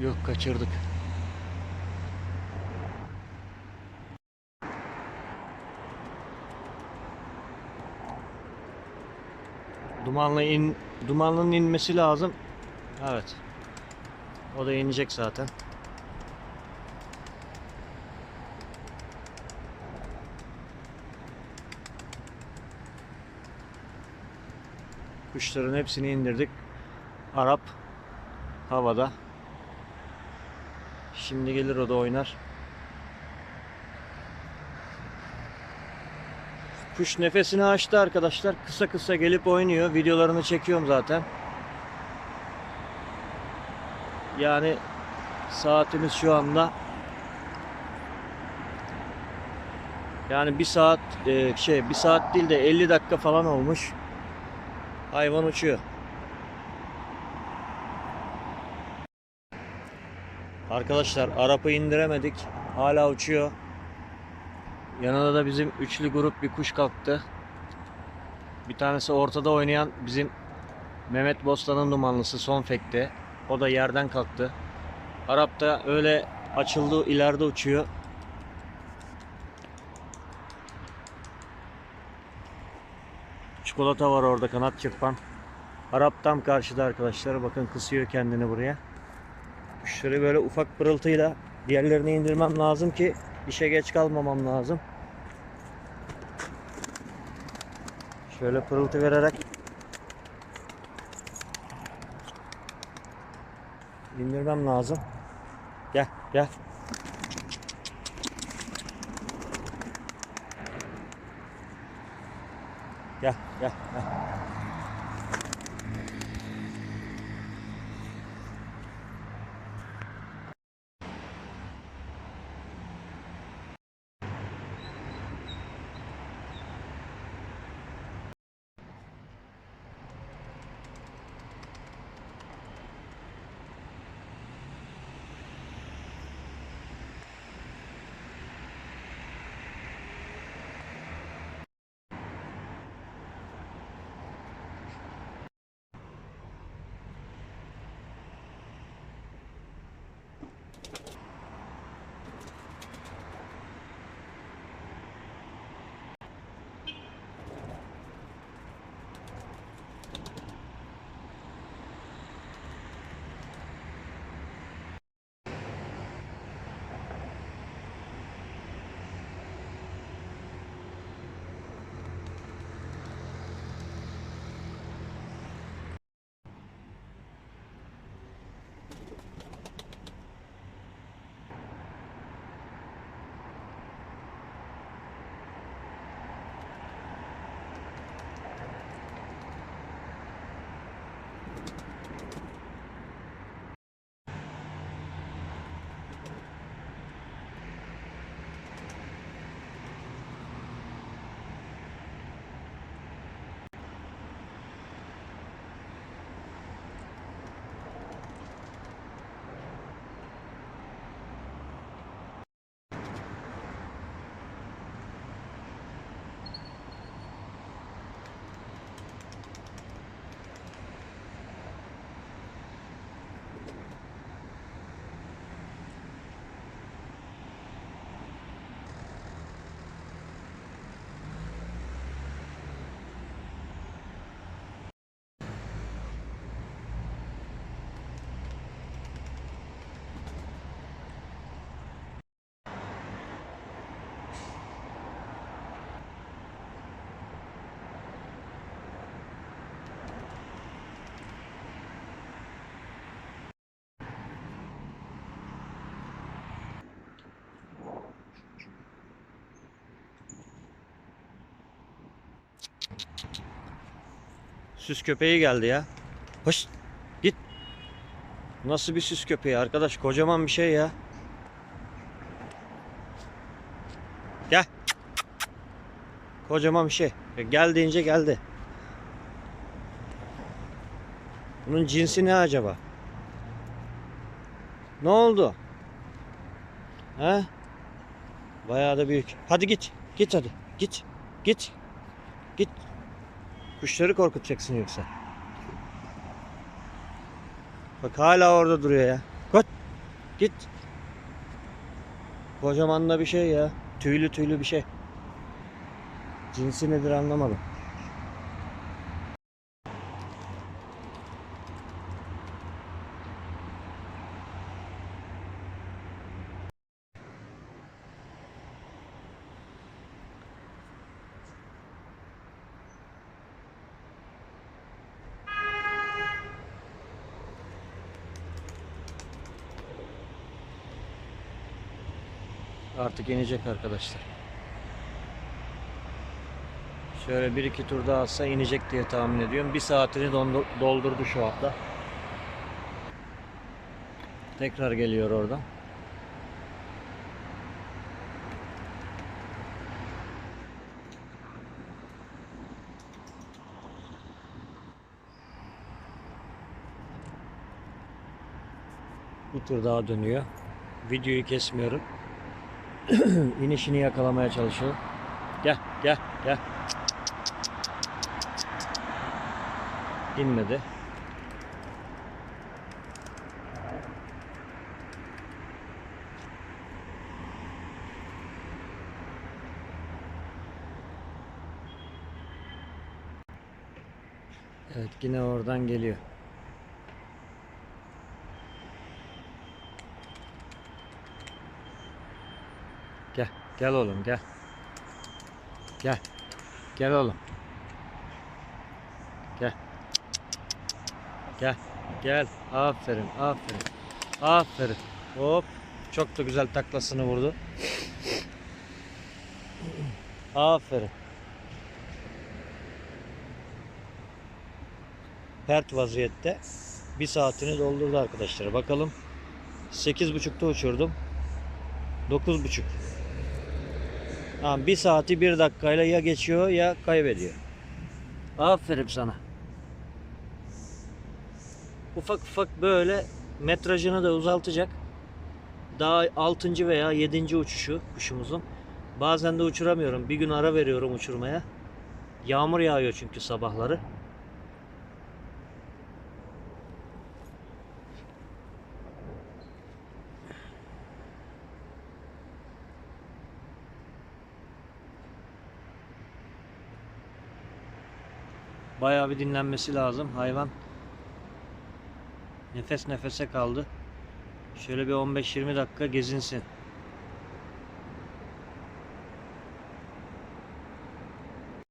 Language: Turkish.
Yok kaçırdık. Dumanlı in dumanlının inmesi lazım. Evet. O da inecek zaten. Kuşların hepsini indirdik. Arap havada. Şimdi gelir o da oynar. Kuş nefesini açtı arkadaşlar. Kısa kısa gelip oynuyor. Videolarını çekiyorum zaten. Yani saatimiz şu anda yani bir saat e, şey bir saat değil de 50 dakika falan olmuş. Hayvan uçuyor. Arkadaşlar Arap'ı indiremedik. Hala uçuyor. Yanına da bizim üçlü grup bir kuş kalktı. Bir tanesi ortada oynayan bizim Mehmet Bostan'ın dumanlısı son fekte. O da yerden kalktı. Arap da öyle açıldı ileride uçuyor. Çikolata var orada kanat çırpan. Arap tam karşıda arkadaşlar. Bakın kısıyor kendini buraya. Kuşları böyle ufak pırıltıyla diğerlerini indirmem lazım ki işe geç kalmamam lazım. Şöyle pırıltı vererek indirmem lazım. Gel gel. Gel gel gel. Süs köpeği geldi ya. Hoş. Git. Nasıl bir süs köpeği arkadaş? Kocaman bir şey ya. Gel. Kocaman bir şey. Ya Gel deyince geldi. Bunun cinsi ne acaba? Ne oldu? He? Bayağı da büyük. Hadi git. Git hadi. Git. Git. Git. Kuşları korkutacaksın yoksa. Bak hala orada duruyor ya. Koş. Git. Kocaman da bir şey ya. Tüylü tüylü bir şey. Cinsi nedir anlamadım. Artık inecek arkadaşlar. Şöyle bir iki tur daha atsa inecek diye tahmin ediyorum. Bir saatini doldurdu şu anda. Tekrar geliyor oradan. Bir tur daha dönüyor. Videoyu kesmiyorum. İnişini yakalamaya çalışıyor. Gel, gel, gel. İnmedi. Evet, yine oradan geliyor. Gel, gel oğlum gel. Gel. Gel oğlum. Gel. Gel. Gel. Aferin, aferin. Aferin. Hop. Çok da güzel taklasını vurdu. Aferin. Pert vaziyette bir saatini doldurdu arkadaşlar. Bakalım 8.30'da uçurdum. 9.30. Tamam bir saati bir dakikayla ya geçiyor ya kaybediyor. Aferin sana. Ufak ufak böyle metrajını da uzaltacak. Daha 6. veya 7. uçuşu kuşumuzun. Bazen de uçuramıyorum. Bir gün ara veriyorum uçurmaya. Yağmur yağıyor çünkü sabahları. Bayağı bir dinlenmesi lazım. Hayvan nefes nefese kaldı. Şöyle bir 15-20 dakika gezinsin.